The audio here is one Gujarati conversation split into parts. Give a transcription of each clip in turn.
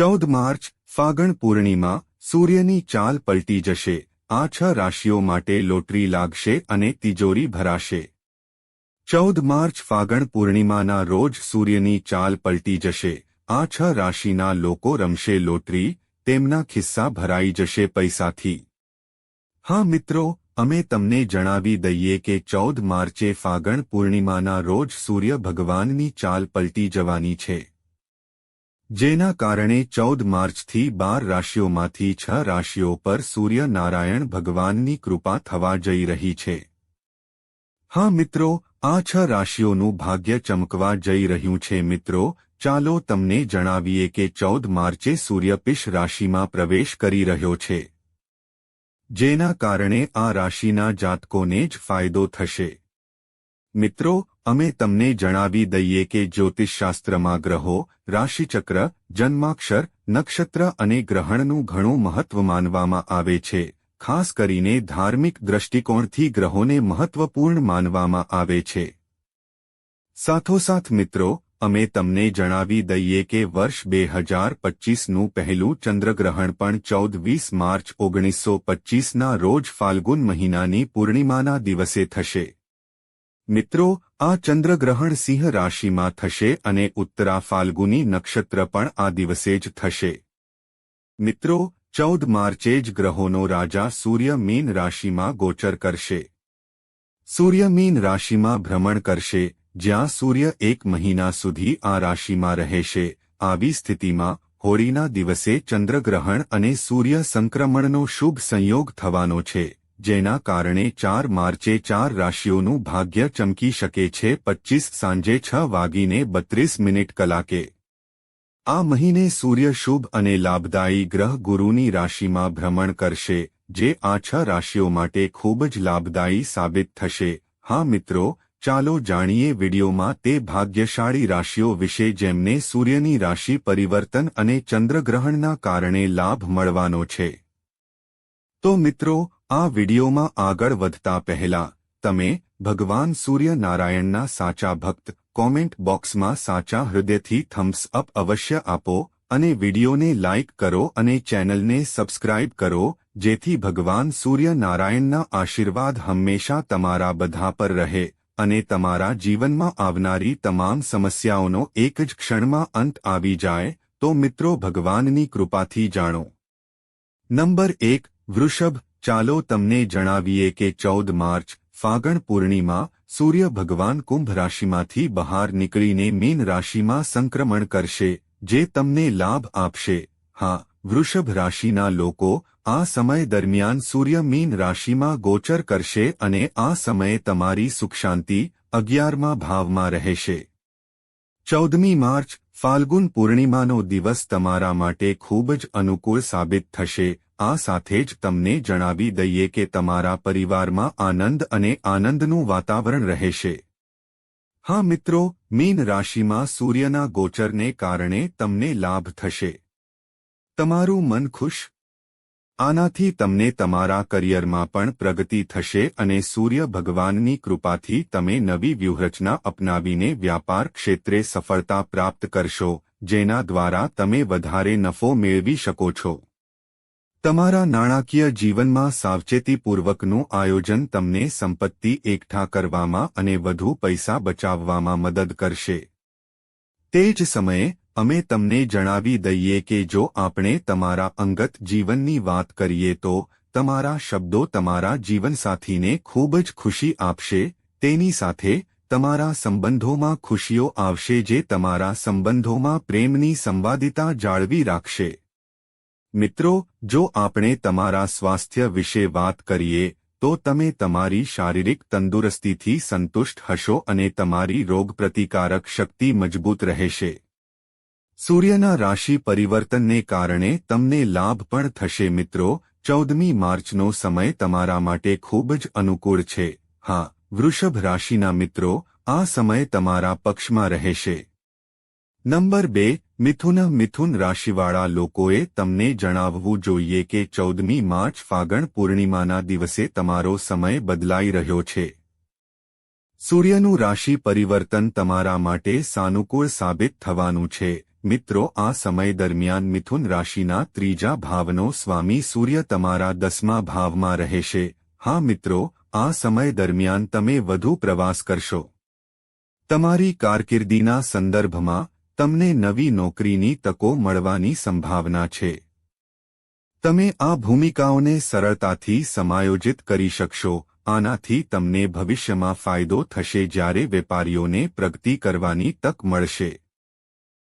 ચૌદ માર્ચ, ફાગણ પૂર્ણિમા, સૂર્યની ચાલ પલટી જશે. આ છ રાશિઓ માટે લોટરી લાગશે અને તિજોરી ભરાશે. ચૌદ માર્ચ, ફાગણ પૂર્ણિમાના રોજ સૂર્યની ચાલ પલટી જશે. આ છ રાશિના લોકો રમશે લોટરી, તેમના ખિસ્સા ભરાઈ જશે પૈસાથી. હા મિત્રો, અમે તમને જણાવી દઈએ કે ચૌદ માર્ચે ફાગણ પૂર્ણિમાના રોજ સૂર્ય ભગવાનની ચાલ પલટી જવાની છે. જેના કારણે ચૌદ માર્ચથી બાર રાશિઓમાંથી છ રાશિઓ પર સૂર્યનારાયણ ભગવાનની કૃપા થવા જઈ રહી છે. હા મિત્રો, આ છ રાશિઓનું ભાગ્ય ચમકવા જઈ રહ્યું છે મિત્રો, ચાલો તમને જણાવીએ કે ચૌદ માર્ચે સૂર્યપિશ રાશિમાં પ્રવેશ કરી રહ્યો છે. જેના કારણે આ રાશિના જાતકોને જ ફાયદો થશે. મિત્રો અમે તમને જણાવી દઈએ કે જ્યોતિષશાસ્ત્રમાં ગ્રહો, રાશિચક્ર, જન્માક્ષર, નક્ષત્ર અને ગ્રહણનું ઘણું મહત્વ માનવામાં આવે છે. ખાસ કરીને ધાર્મિક દ્રષ્ટિકોણથી ગ્રહોને મહત્વપૂર્ણ માનવામાં આવે છે. સાથોસાથ મિત્રો, અમે તમને જણાવી દઈએ કે વર્ષ બે હજાર પચ્ચીસનું પહેલું ચંદ્રગ્રહણ પણ ચૌદ વીસ માર્ચ ઓગણીસો પચ્ચીસના રોજ ફાલ્ગુન મહિનાની પૂર્ણિમાના દિવસે થશે. મિત્રો, આ ચંદ્રગ્રહણ સિંહ રાશિમાં થશે અને ઉત્તરા ફાલ્ગુની નક્ષત્ર પણ આ દિવસે જ થશે. મિત્રો, ચૌદ માર્ચે જ ગ્રહોનો રાજા સૂર્ય મીન રાશિમાં ગોચર કરશે. સૂર્ય મીન રાશિમાં ભ્રમણ કરશે, જ્યાં સૂર્ય એક મહિના સુધી આ રાશિમાં રહેશે. આવી સ્થિતિમાં, હોળીના દિવસે ચંદ્રગ્રહણ અને સૂર્ય સંક્રમણનો શુભ સંયોગ થવાનો છે. જેના કારણે ચાર માર્ચે ચાર રાશિઓનું ભાગ્ય ચમકી શકે છે પચ્ચીસ સાંજે છ વાગીને બત્રીસ મિનિટ કલાકે. આ મહિને સૂર્ય શુભ અને લાભદાયી ગ્રહ ગુરુની રાશિમાં ભ્રમણ કરશે, જે આ છ રાશિઓ માટે ખૂબ જ લાભદાયી સાબિત થશે. હા મિત્રો, ચાલો જાણીએ વિડીયોમાં તે ભાગ્યશાળી રાશિઓ વિશે જેમને સૂર્યની રાશિ પરિવર્તન અને ચંદ્રગ્રહણના કારણે લાભ મળવાનો છે. તો મિત્રો, આ વિડીયોમાં આગળ વધતા પહેલા, તમે ભગવાન સૂર્યનારાયણના સાચા ભક્ત કોમેન્ટ બોક્સમાં સાચા હૃદયથી થમ્સ અપ અવશ્ય આપો અને વિડીયોને લાઇક કરો અને ચેનલને સબસ્ક્રાઇબ કરો, જેથી ભગવાન સૂર્યનારાયણના આશીર્વાદ હંમેશા તમારા બધા પર રહે અને તમારા જીવનમાં આવનારી તમામ સમસ્યાઓનો એક જ ક્ષણમાં અંત આવી જાય. તો મિત્રો, ભગવાનની કૃપાથી જાણો. નંબર એક વૃષભ, ચાલો તમને જણાવીએ કે ચૌદ માર્ચ, ફાગણ પૂર્ણિમા, સૂર્ય ભગવાન કુંભ રાશિમાંથી બહાર નીકળીને મીન રાશિમાં સંક્રમણ કરશે, જે તમને લાભ આપશે. હા, વૃષભ રાશિના લોકો, આ સમય દરમિયાન સૂર્ય મીન રાશિમાં ગોચર કરશે અને આ સમયે તમારી સુખશાંતિ અગિયારમા ભાવમાં રહેશે. ચૌદમી માર્ચ, ફાલ્ગુન પૂર્ણિમાનો દિવસ તમારા માટે ખૂબ જ અનુકૂળ સાબિત થશે. આ સાથે જ તમને જણાવી દઈએ કે તમારા પરિવારમાં આનંદ અને આનંદનું વાતાવરણ રહેશે. હા મિત્રો, મીન રાશિમાં સૂર્યના ગોચરને કારણે તમને લાભ થશે. તમારું મન ખુશ આનાથી તમને તમારા કરિયરમાં પણ પ્રગતિ થશે અને સૂર્ય ભગવાનની કૃપાથી તમે નવી વ્યૂહરચના અપનાવીને વ્યાપાર ક્ષેત્રે સફળતા પ્રાપ્ત કરશો, જેના દ્વારા તમે વધારે નફો મેળવી શકો છો. તમારા નાણાકીય જીવનમાં સાવચેતીપૂર્વકનું આયોજન તમને સંપત્તિ એકઠા કરવામાં અને વધુ પૈસા બચાવવામાં મદદ કરશે. તે જ સમયે અમે તમને જણાવી દઈએ કે જો આપણે તમારા અંગત જીવનની વાત કરીએ તો તમારા શબ્દો તમારા જીવનસાથીને ખૂબ જ ખુશી આપશે, તેની સાથે તમારા સંબંધોમાં ખુશીઓ આવશે જે તમારા સંબંધોમાં પ્રેમની સંવાદિતા જાળવી રાખશે. મિત્રો, જો આપણે તમારા સ્વાસ્થ્ય વિશે વાત કરીએ, તો તમે તમારી શારીરિક તંદુરસ્તીથી સંતુષ્ટ હશો અને તમારી રોગપ્રતિકારક શક્તિ મજબૂત રહેશે. સૂર્યના રાશિ પરિવર્તનને કારણે તમને લાભ પણ થશે મિત્રો. ચૌદમી માર્ચનો સમય તમારા માટે ખૂબ જ અનુકૂળ છે. હા, વૃષભ રાશિના મિત્રો, આ સમય તમારા પક્ષમાં રહેશે. નંબર બે, મિથુન મિથુન રાશિવાળા લોકોએ તમને જણાવવું જોઈએ કે ચૌદમી માર્ચ ફાગણ પૂર્ણિમાના દિવસે તમારો સમય બદલાઈ રહ્યો છે. સૂર્યનું રાશિ પરિવર્તન તમારા માટે સાનુકૂળ સાબિત થવાનું છે. મિત્રો, આ સમય દરમિયાન મિથુન રાશિના ત્રીજા ભાવનો સ્વામી સૂર્ય તમારા દસમા ભાવમાં રહેશે. હા મિત્રો, આ સમય દરમિયાન તમે વધુ પ્રવાસ કરશો. તમારી કારકિર્દીના સંદર્ભમાં તમને નવી નોકરીની તકો મળવાની સંભાવના છે. તમે આ ભૂમિકાઓને સરળતાથી સમાયોજિત કરી શકશો. આનાથી તમને ભવિષ્યમાં ફાયદો થશે જ્યારે વેપારીઓને પ્રગતિ કરવાની તક મળશે.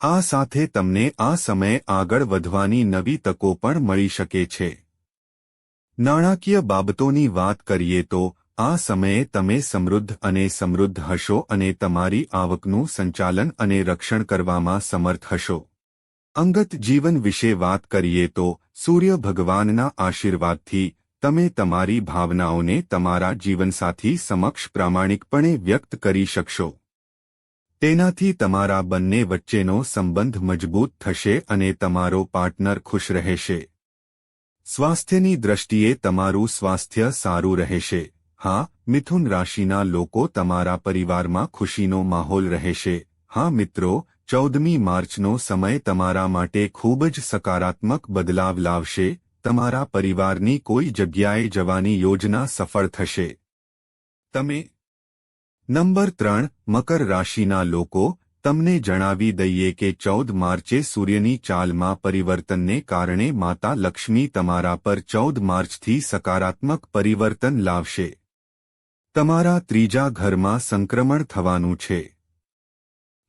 આ સાથે તમને આ સમયે આગળ વધવાની નવી તકો પણ મળી શકે છે. નાણાકીય બાબતોની વાત કરીએ તો, આ સમયે તમે સમૃદ્ધ અને સમૃદ્ધ હશો અને તમારી આવકનું સંચાલન અને રક્ષણ કરવામાં સમર્થ હશો. અંગત જીવન વિશે વાત કરીએ તો, સૂર્ય ભગવાનના આશીર્વાદથી, તમે તમારી ભાવનાઓને તમારા જીવનસાથી સમક્ષ પ્રામાણિકપણે વ્યક્ત કરી શકશો. તેનાથી તમારા બંને વચ્ચેનો સંબંધ મજબૂત થશે અને તમારો પાર્ટનર ખુશ રહેશે. સ્વાસ્થ્યની દ્રષ્ટિએ તમારું સ્વાસ્થ્ય સારું રહેશે. હા, મિથુન રાશિના લોકો તમારા પરિવારમાં ખુશીનો માહોલ રહેશે. હા મિત્રો, ચૌદમી માર્ચનો સમય તમારા માટે ખૂબ જ સકારાત્મક બદલાવ લાવશે. તમારા પરિવારની કોઈ જગ્યાએ જવાની યોજના સફળ થશે. તમે નંબર ત્રણ, મકર રાશિના લોકો, તમને જણાવી દઈએ કે ચૌદ માર્ચે સૂર્યની ચાલમાં પરિવર્તનને કારણે માતા લક્ષ્મી તમારા પર ચૌદ માર્ચથી સકારાત્મક પરિવર્તન લાવશે. તમારા ત્રીજા ઘરમાં સંક્રમણ થવાનું છે.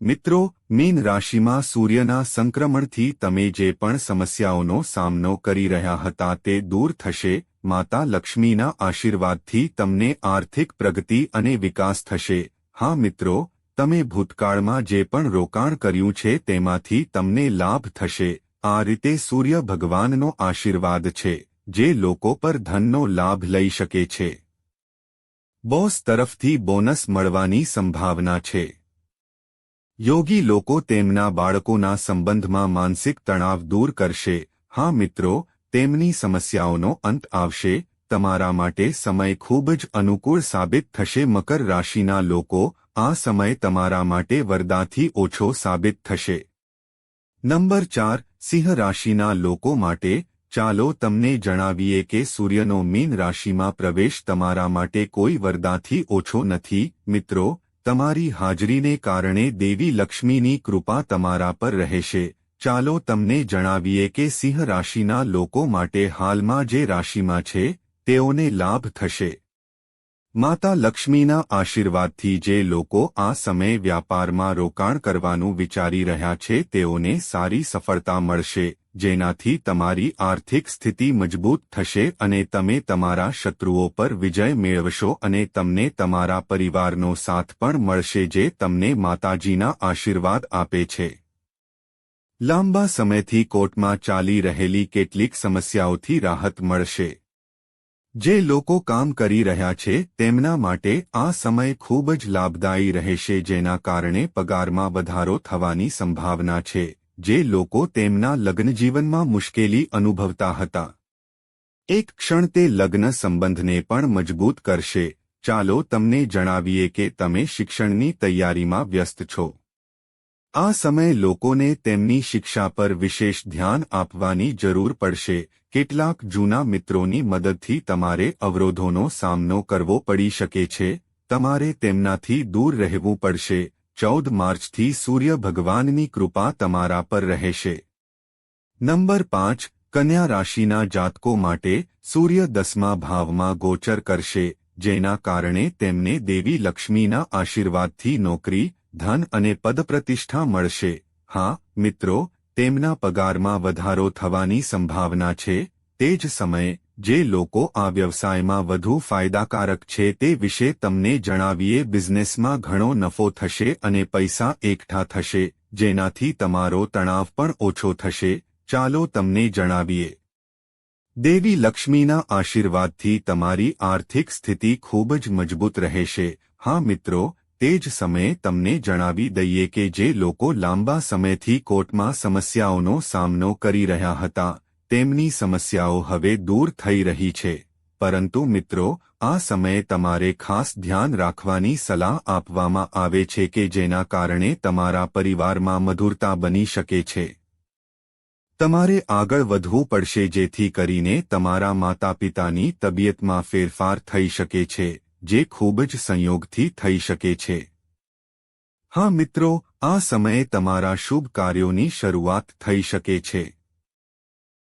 મિત્રો, મીન રાશિમાં સૂર્યના સંક્રમણથી તમે જે પણ સમસ્યાઓનો સામનો કરી રહ્યા હતા તે દૂર થશે માતા લક્ષ્મીના આશીર્વાદથી તમને આર્થિક પ્રગતિ અને વિકાસ થશે. હા મિત્રો, તમે ભૂતકાળમાં જે પણ રોકાણ કર્યું છે તેમાંથી તમને લાભ થશે. આ રીતે સૂર્ય ભગવાનનો આશીર્વાદ છે, જે લોકો પર ધનનો લાભ લઈ શકે છે. બોસ તરફથી બોનસ મળવાની સંભાવના છે. યોગી લોકો તેમના બાળકોના સંબંધમાં માનસિક તણાવ દૂર કરશે. હા મિત્રો તેમની સમસ્યાઓનો અંત આવશે, તમારા માટે સમય ખૂબ જ અનુકૂળ સાબિત થશે. મકર રાશિના લોકો, આ સમય તમારા માટે વરદાથી ઓછો સાબિત થશે. નંબર ચાર, સિંહ રાશિના લોકો માટે, ચાલો તમને જણાવીએ કે સૂર્યનો મીન રાશિમાં પ્રવેશ તમારા માટે કોઈ વરદાથી ઓછો નથી. મિત્રો, તમારી હાજરીને કારણે દેવી લક્ષ્મીની કૃપા તમારા પર રહેશે. ચાલો તમને જણાવીએ કે સિંહ રાશિના લોકો માટે હાલમાં જે રાશિમાં છે, તેઓને લાભ થશે. માતા લક્ષ્મીના આશીર્વાદથી જે લોકો આ સમયે વ્યાપારમાં રોકાણ કરવાનું વિચારી રહ્યા છે, તેઓને સારી સફળતા મળશે, જેનાથી તમારી આર્થિક સ્થિતિ મજબૂત થશે અને તમે તમારા શત્રુઓ પર વિજય મેળવશો અને તમને તમારા પરિવારનો સાથ પણ મળશે જે તમને માતાજીના આશીર્વાદ આપે છે. લાંબા સમયથી કોર્ટમાં ચાલી રહેલી કેટલીક સમસ્યાઓથી રાહત મળશે. જે લોકો કામ કરી રહ્યા છે, તેમના માટે આ સમય ખૂબ જ લાભદાયી રહેશે જેના કારણે પગારમાં વધારો થવાની સંભાવના છે, જે લોકો તેમના લગ્નજીવનમાં મુશ્કેલી અનુભવતા હતા. એક ક્ષણ તે લગ્ન સંબંધને પણ મજબૂત કરશે. ચાલો તમને જણાવીએ કે તમે શિક્ષણની તૈયારીમાં વ્યસ્ત છો. આ સમય લોકોને તેમની શિક્ષા પર વિશેષ ધ્યાન આપવાની જરૂર પડશે. કેટલાક જૂના મિત્રોની મદદથી તમારે અવરોધોનો સામનો કરવો પડી શકે છે. તમારે તેમનાથી દૂર રહેવું પડશે. ચૌદ માર્ચથી સૂર્ય ભગવાનની કૃપા તમારા પર રહેશે. નંબર પાંચ, કન્યા રાશિના જાતકો માટે સૂર્ય દસમા ભાવમાં ગોચર કરશે, જેના કારણે તેમને દેવી લક્ષ્મીના આશીર્વાદથી નોકરી ધન અને પદપ્રતિષ્ઠા મળશે. હા, મિત્રો, તેમના પગારમાં વધારો થવાની સંભાવના છે. તે જ સમયે, જે લોકો આ વ્યવસાયમાં વધુ ફાયદાકારક છે તે વિશે તમને જણાવીએ, બિઝનેસમાં ઘણો નફો થશે અને પૈસા એકઠા થશે, જેનાથી તમારો તણાવ પણ ઓછો થશે. ચાલો તમને જણાવીએ. દેવી લક્ષ્મીના આશીર્વાદથી તમારી આર્થિક સ્થિતિ ખૂબ જ મજબૂત રહેશે. હા, મિત્રો તે જ સમયે તમને જણાવી દઈએ કે જે લોકો લાંબા સમયથી કોર્ટમાં સમસ્યાઓનો સામનો કરી રહ્યા હતા, તેમની સમસ્યાઓ હવે દૂર થઈ રહી છે. પરંતુ મિત્રો, આ સમયે તમારે ખાસ ધ્યાન રાખવાની સલાહ આપવામાં આવે છે કે જેના કારણે તમારા પરિવારમાં મધુરતા બની શકે છે. તમારે આગળ વધવું પડશે જેથી કરીને તમારા માતા પિતાની તબિયતમાં ફેરફાર થઈ શકે છે. જે ખૂબ જ સંયોગથી થઈ શકે છે. હા મિત્રો, આ સમયે તમારા શુભ કાર્યોની શરૂઆત થઈ શકે છે.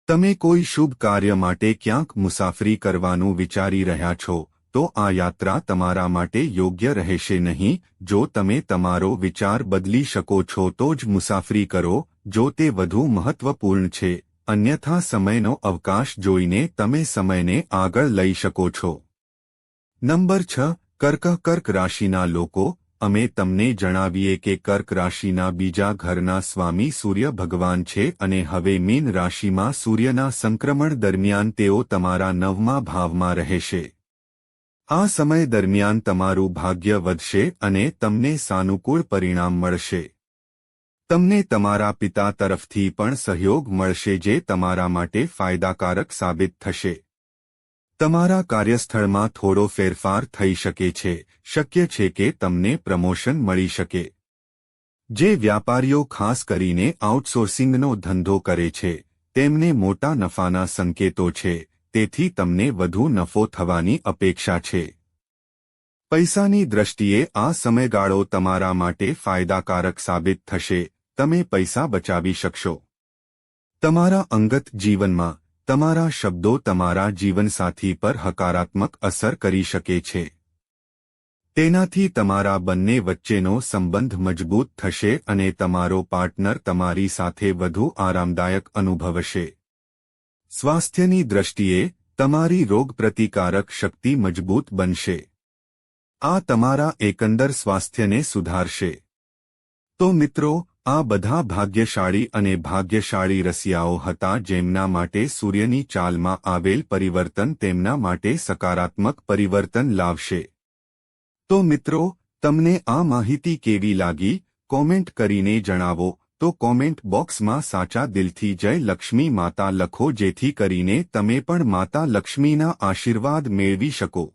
તમે કોઈ શુભ કાર્ય માટે ક્યાંક મુસાફરી કરવાનું વિચારી રહ્યા છો, તો આ યાત્રા તમારા માટે યોગ્ય રહેશે નહીં. જો તમે તમારો વિચાર બદલી શકો છો, તો જ મુસાફરી કરો. જો તે વધુ મહત્વપૂર્ણ છે, અન્યથા સમયનો અવકાશ જોઈને તમે સમયને આગળ લઈ શકો છો. નંબર છ, કર્ક કર્ક રાશિના લોકો, અમે તમને જણાવીએ કે કર્ક રાશિના બીજા ઘરના સ્વામી સૂર્ય ભગવાન છે અને હવે મીન રાશિમાં સૂર્યના સંક્રમણ દરમિયાન તેઓ તમારા નવમા ભાવમાં રહેશે. આ સમય દરમિયાન તમારું ભાગ્ય વધશે અને તમને સાનુકૂળ પરિણામ મળશે. તમને તમારા પિતા તરફથી પણ સહયોગ મળશે જે તમારા માટે ફાયદાકારક સાબિત થશે. તમારા કાર્યસ્થળમાં થોડો ફેરફાર થઈ શકે છે. શક્ય છે કે તમને પ્રમોશન મળી શકે. જે વ્યાપારીઓ ખાસ કરીને આઉટસોર્સિંગનો ધંધો કરે છે, તેમને મોટા નફાના સંકેતો છે, તેથી તમને વધુ નફો થવાની અપેક્ષા છે. પૈસાની દ્રષ્ટિએ આ સમયગાળો તમારા માટે ફાયદાકારક સાબિત થશે. તમે પૈસા બચાવી શકશો. તમારા અંગત જીવનમાં તમારા શબ્દો તમારા જીવનસાથી પર હકારાત્મક અસર કરી શકે છે. તેનાથી તમારા બંને વચ્ચેનો સંબંધ મજબૂત થશે અને તમારો પાર્ટનર તમારી સાથે વધુ આરામદાયક અનુભવશે. સ્વાસ્થ્યની દ્રષ્ટિએ, તમારી રોગપ્રતિકારક શક્તિ મજબૂત બનશે. આ તમારા એકંદર સ્વાસ્થ્યને સુધારશે. તો મિત્રો આ બધા ભાગ્યશાળી અને ભાગ્યશાળી રસિયાઓ હતા જેમના માટે સૂર્યની ચાલમાં આવેલ પરિવર્તન તેમના માટે સકારાત્મક પરિવર્તન લાવશે. તો મિત્રો, તમને આ માહિતી કેવી લાગી? કોમેન્ટ કરીને જણાવો. તો કોમેન્ટ બોક્સમાં સાચા દિલથી જય લક્ષ્મી માતા લખો જેથી કરીને તમે પણ માતા લક્ષ્મીના આશીર્વાદ મેળવી શકો.